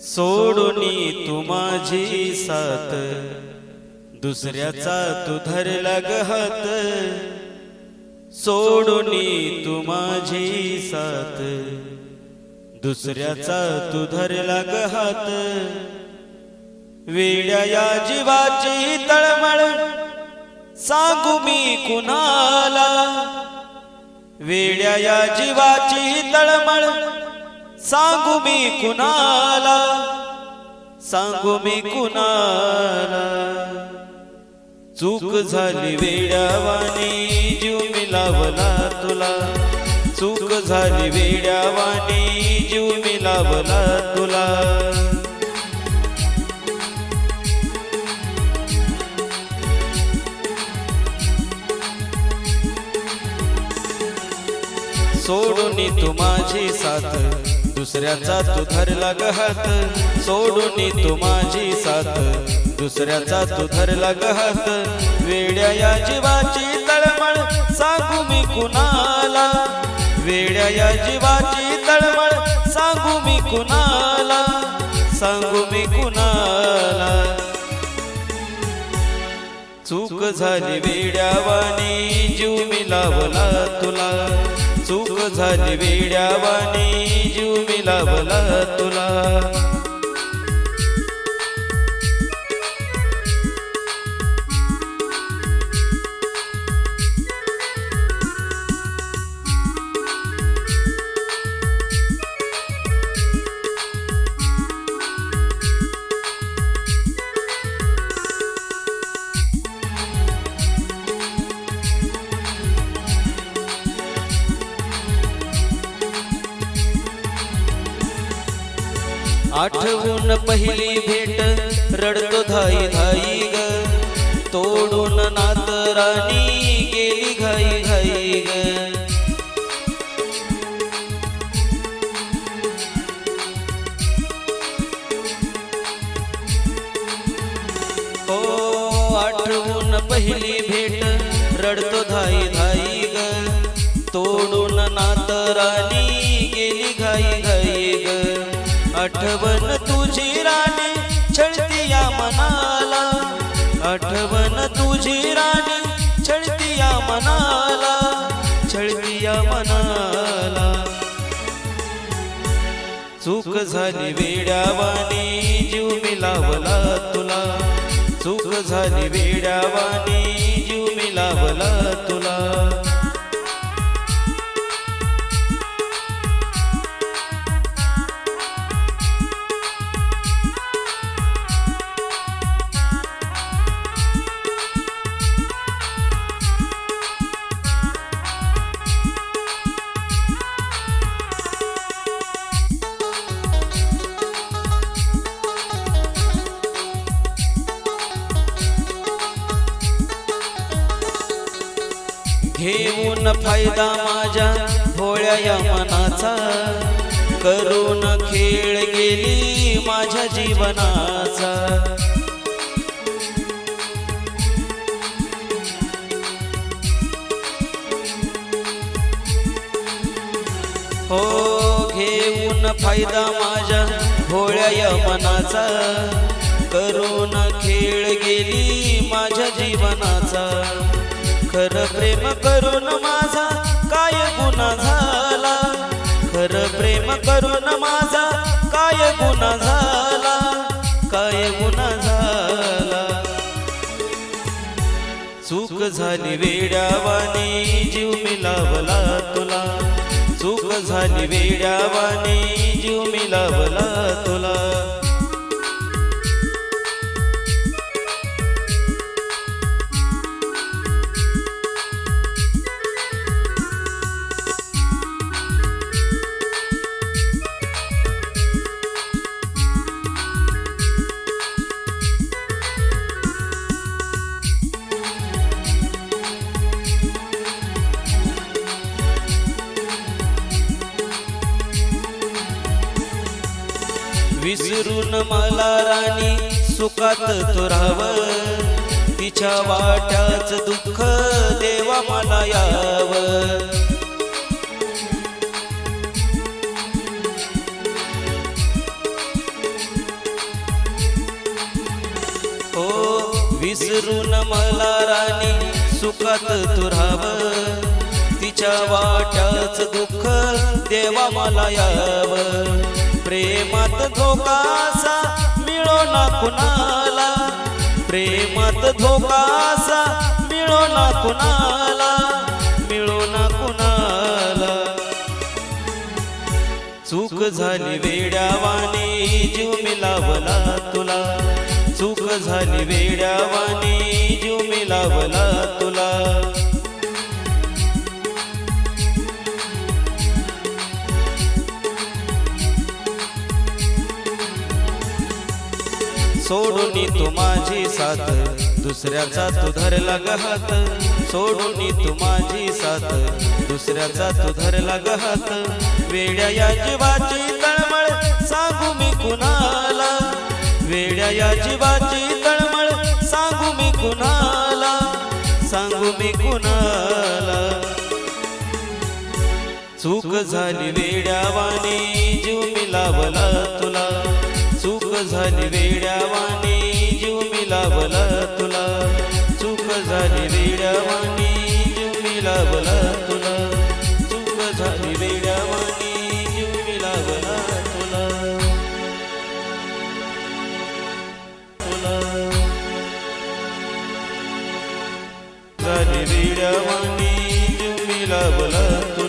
सोडूनी तू माझी साथ. दुसऱ्याचा तू धरला ग सोडूनी तू माझी साथ. दुसऱ्याचा तू धरला ग वेड्या या जीवाची तळमळ. सांगू मी कुणाला? वेड्या या जीवाची तळमळ. सांगू मी कुणाला? सांगू मी कुणाला? चूक झाली वेड्यावानी जीव मिलावला तुला. चूक झाली वेड्यावानी जीव मिलावला तुला. सोडून तू माझी साथ. दुसऱ्याचा तू धरला ग सोडून तू माझी साथ. दुसऱ्याचा तू धरला ग वेड्या या जीवाची तळमळ सांगू मी कुणाला. वेड्या या जीवाची तळमळ सांगू मी कुणाला. सांगू मी कुणाला. चूक झाली वेड्यावानी जीव मी लावला तुला. चूक झाली वेड्यावानी जीव मिलावला तुला. आठवून पहिली भेट, रडतो धाई धाई ग. तोडून नातराणी गेली घाई घाई ग. ओ आठवून पहिली भेट, रडतो धाई धाई ग. तोडून नातराणी गेली घाई आठवण तुझी राणी छळती या मनाला. आठवण तुझी राणी छळती या मनाला. छळती या मनाला. चूक झाली वेड्यावानी जीव मिलावला तुला. चूक झाली वेड्यावानी जीव मिलावला तुला. फायदा माझ्या भोळ्या या मनाचा. करून खेळ गेली माझ्या जीवनाचा. हो घेऊन फायदा माझ्या भोळ्या या मनाचा. करून खेळ गेली माझ्या जीवनाचा. खर प्रेम करून माझा काय गुन्हा झाला? खर प्रेम करून माझा काय गुन्हा झाला? काय गुन्हा झाला? चूक झाली वेड्यावानी जीव मिलावला तुला. चूक झाली वेड्यावानी जीव मिलावला तुला. विसरून मला राणी सुखात तो राहाव. तिच्या वाट्याच दुःख देवा मला याव. हो विसरून मला राणी सुखात तो राहाव. तिच्या वाट्याच दुःख देवा मला याव. प्रेमात धोकासा मिळो ना कुणाला. प्रेमात धोकासा मिळो ना कुणाला. मिळो ना कुणाला. चूक झाली वेड्यावानी जीव मिलावला तुला. चूक झाली वेड्यावानी जीव मिलावला तुला. सोडून तू माझी साथ. दुसऱ्याचा तू धरला गहात सोडून तू माझी साथ. दुसऱ्याचा तू धरला गहात वेड्या या जीवाची तळमळ सांगू मी कुणाला. वेड्या या जीवाची तळमळ सांगू मी कुणाला. सांगू मी कुणाला. चूक झाली वेड्यावानी जीव मिलावला तुला. चूक झाली वेड्यावानी जीव मिलावला तुला. चूक झाली वेड्यावानी जीव मिलावला तुला. चूक झाली वेड्यावानी जीव मिलावला तुला. तुला. झाली वेड्यावानी जीव मिलावला तुला.